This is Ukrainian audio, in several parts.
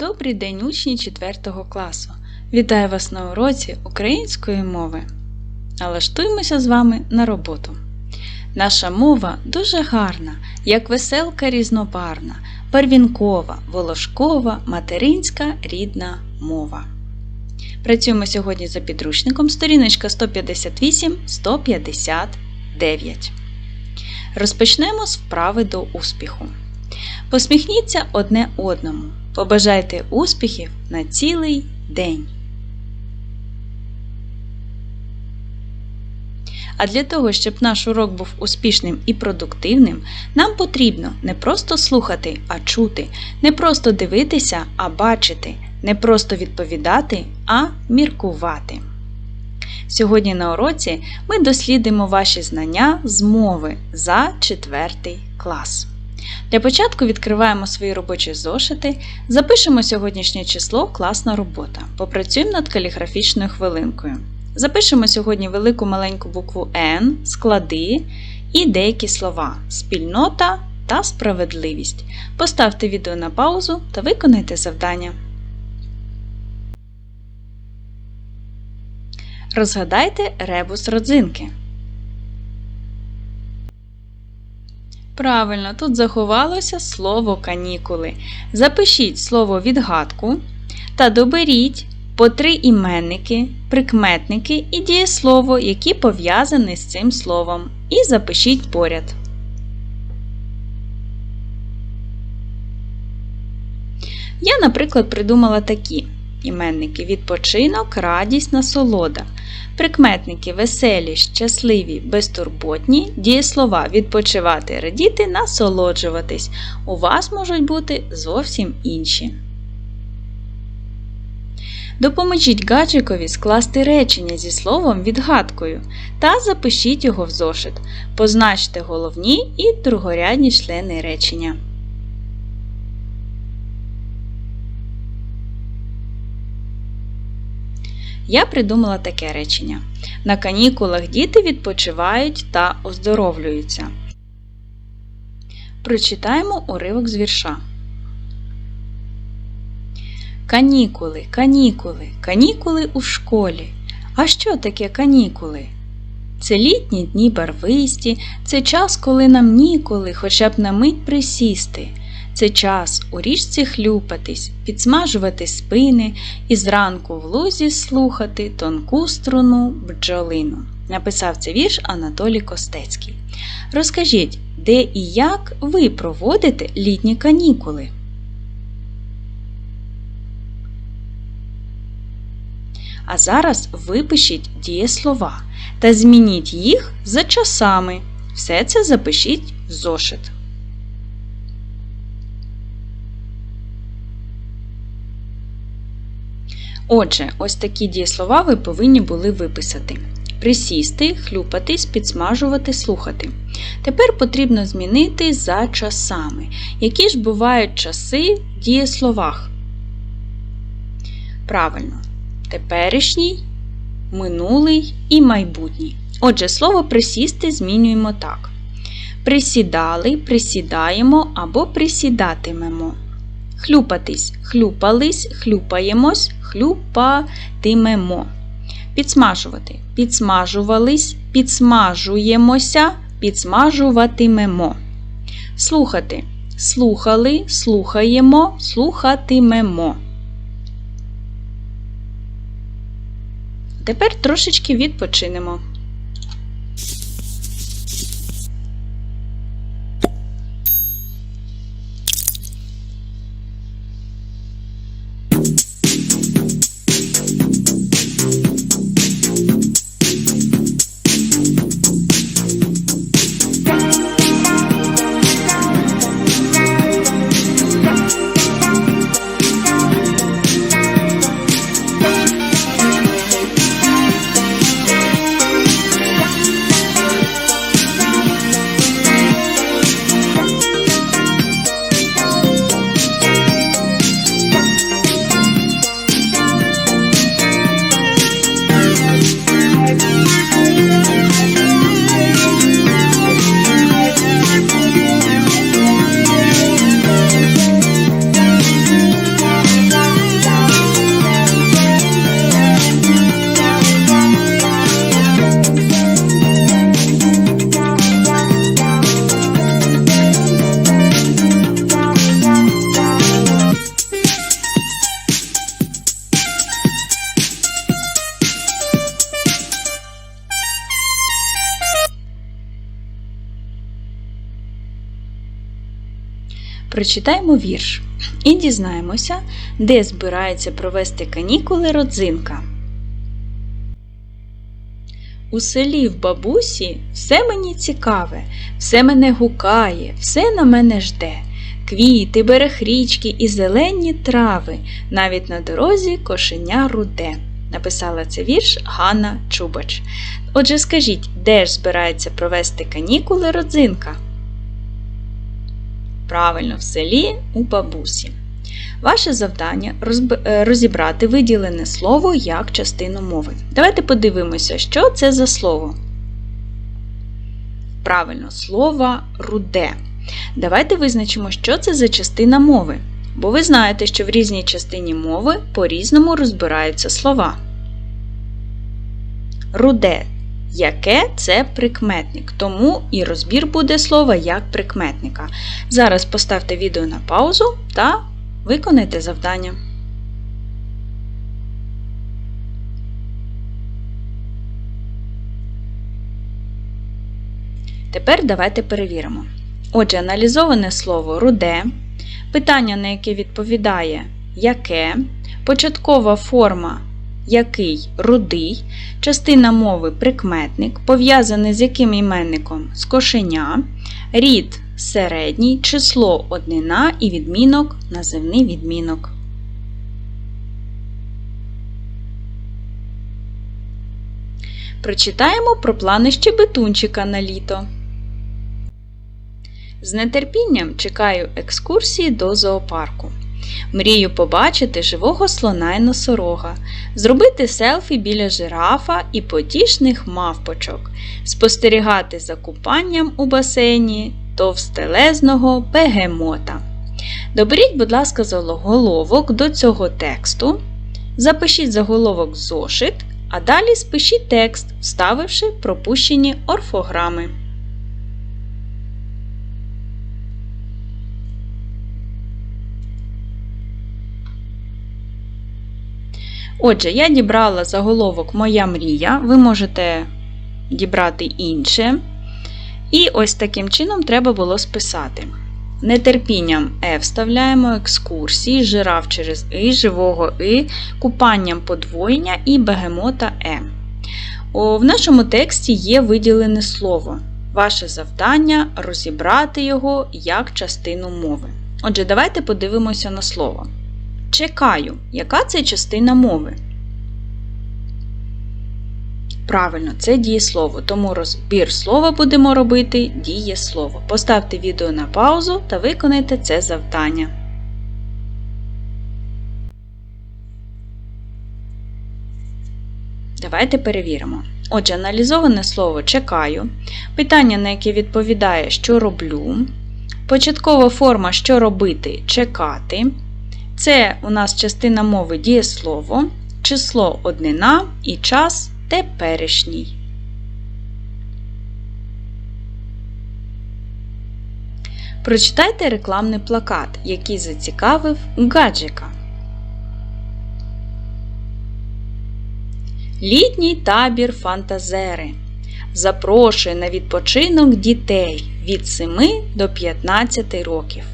Добрий день, учні 4 класу! Вітаю вас на уроці української мови. Налаштуємося з вами на роботу. Наша мова дуже гарна, як веселка різнобарна, барвінкова, волошкова, материнська рідна мова. Працюємо сьогодні за підручником сторіночка 158-159. Розпочнемо з вправи до успіху. Посміхніться одне одному. Побажайте успіхів на цілий день. А для того, щоб наш урок був успішним і продуктивним, нам потрібно не просто слухати, а чути, не просто дивитися, а бачити, не просто відповідати, а міркувати. Сьогодні на уроці ми дослідимо ваші знання з мови за 4 клас. Для початку відкриваємо свої робочі зошити, запишемо сьогоднішнє число класна робота. Попрацюємо над каліграфічною хвилинкою. Запишемо сьогодні велику маленьку букву Н, склади і деякі слова спільнота та справедливість. Поставте відео на паузу та виконайте завдання. Розгадайте ребус родзинки. Правильно, тут заховалося слово канікули. Запишіть слово відгадку та доберіть по три іменники, прикметники і дієслово, які пов'язані з цим словом, і запишіть поряд. Я, наприклад, придумала такі іменники відпочинок, радість, насолода. Прикметники веселі, щасливі, безтурботні, дієслова відпочивати, радіти, насолоджуватись. У вас можуть бути зовсім інші. Допоможіть гаджикові скласти речення зі словом відгадкою та запишіть його в зошит. Позначте головні і другорядні члени речення. Я придумала таке речення. На канікулах діти відпочивають та оздоровлюються. Прочитаємо уривок з вірша. Канікули, канікули, канікули у школі. А що таке канікули? Це літні дні барвисті, це час, коли нам ніколи хоча б на мить присісти. Це час у річці хлюпатись, підсмажувати спини і зранку в лузі слухати тонку струну бджолину. Написав цей вірш Анатолій Костецький. Розкажіть, де і як ви проводите літні канікули? А зараз випишіть дієслова та змініть їх за часами. Все це запишіть в зошит. Отже, ось такі дієслова ви повинні були виписати. Присісти, хлюпатись, підсмажувати, слухати. Тепер потрібно змінити за часами. Які ж бувають часи в дієсловах? Правильно, теперішній, минулий і майбутній. Отже, слово присісти змінюємо так. Присідали, присідаємо або присідатимемо. Хлюпатись, хлюпались, хлюпаємось, хлюпатимемо. Підсмажувати. Підсмажувались, підсмажуємося, підсмажуватимемо. Слухати. Слухали, слухаємо, слухатимемо. Тепер трошечки відпочинемо. Прочитаємо вірш і дізнаємося, де збирається провести канікули родзинка. У селі в бабусі все мені цікаве, все мене гукає, все на мене жде. Квіти, берег річки і зелені трави, навіть на дорозі кошеня руде. Написала це вірш Ганна Чубач. Отже, скажіть, де ж збирається провести канікули родзинка? Правильно, в селі у бабусі. Ваше завдання розібрати виділене слово як частину мови. Давайте подивимося, що це за слово. Правильно, слово руде. Давайте визначимо, що це за частина мови. Бо ви знаєте, що в різній частині мови по-різному розбираються слова. Руде. Яке це прикметник, тому і розбір буде слова як прикметника. Зараз поставте відео на паузу та виконайте завдання. Тепер давайте перевіримо. Отже, аналізоване слово руде, питання, на яке відповідає яке, початкова форма який рудий, частина мови прикметник, пов'язаний з яким іменником з кошеня, рід середній, число однина і відмінок називний відмінок. Прочитаємо про плани щебетунчика на літо. З нетерпінням чекаю екскурсії до зоопарку. Мрію побачити живого слона й носорога, зробити селфі біля жирафа і потішних мавпочок, спостерігати за купанням у басейні товстелезного бегемота. Доберіть, будь ласка, заголовок до цього тексту. Запишіть заголовок зошит, а далі спишіть текст, вставивши пропущені орфограми. Отже, я дібрала заголовок Моя мрія. Ви можете дібрати інше. І ось таким чином треба було списати. Нетерпінням Е вставляємо екскурсії, жираф через И, живого И, купанням подвоєння і бегемота Е. О, В нашому тексті є виділене слово. Ваше завдання розібрати його як частину мови. Отже, давайте подивимося на слово. Чекаю. Яка це частина мови? Правильно, це дієслово, тому розбір слова будемо робити дієслово. Поставте відео на паузу та виконайте це завдання. Давайте перевіримо. Отже, аналізоване слово чекаю, питання, на яке відповідає, що роблю, початкова форма що робити чекати. Це у нас частина мови дієслово, число однина і час теперішній. Прочитайте рекламний плакат, який зацікавив гаджика. Літній табір фантазери запрошує на відпочинок дітей від 7 до 15 років.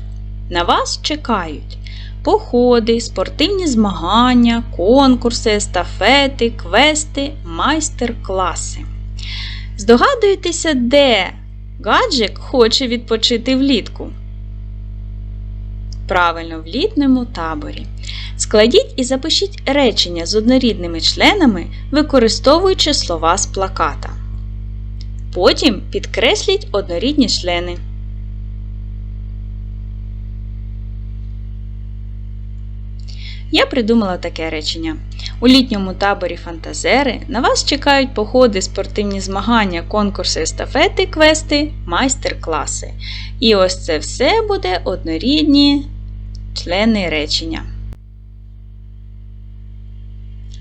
На вас чекають походи, спортивні змагання, конкурси, естафети, квести, майстер-класи. Здогадуєтеся, де гаджик хоче відпочити влітку? Правильно, в літньому таборі. Складіть і запишіть речення з однорідними членами, використовуючи слова з плаката. Потім підкресліть однорідні члени. Я придумала таке речення. У літньому таборі фантазери на вас чекають походи, спортивні змагання, конкурси, естафети, квести, майстер-класи. І ось це все буде однорідні члени речення.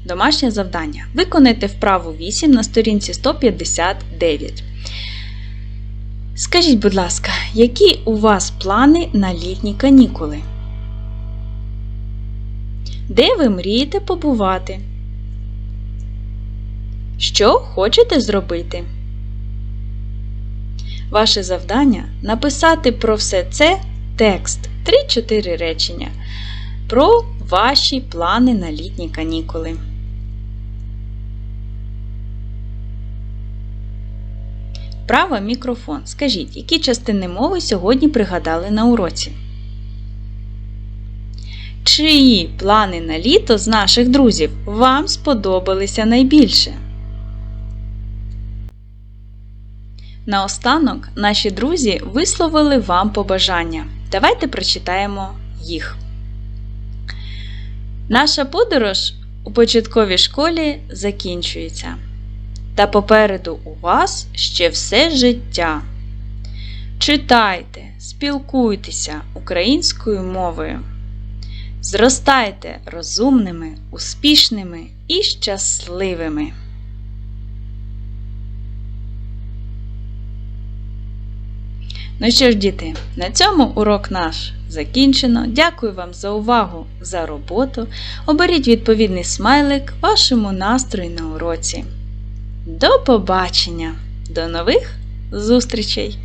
Домашнє завдання. Виконайте вправу 8 на сторінці 159. Скажіть, будь ласка, які у вас плани на літні канікули? Де ви мрієте побувати? Що хочете зробити? Ваше завдання написати про все це текст 3-4 речення про ваші плани на літні канікули. Право мікрофон. Скажіть, які частини мови сьогодні пригадали на уроці? Чиї плани на літо з наших друзів вам сподобалися найбільше? Наостанок наші друзі висловили вам побажання. Давайте прочитаємо їх. Наша подорож у початковій школі закінчується. Та попереду у вас ще все життя. Читайте, спілкуйтеся українською мовою. Зростайте розумними, успішними і щасливими. Ну що ж, діти, на цьому урок наш закінчено. Дякую вам за увагу, за роботу. Оберіть відповідний смайлик вашому настрою на уроці. До побачення! До нових зустрічей!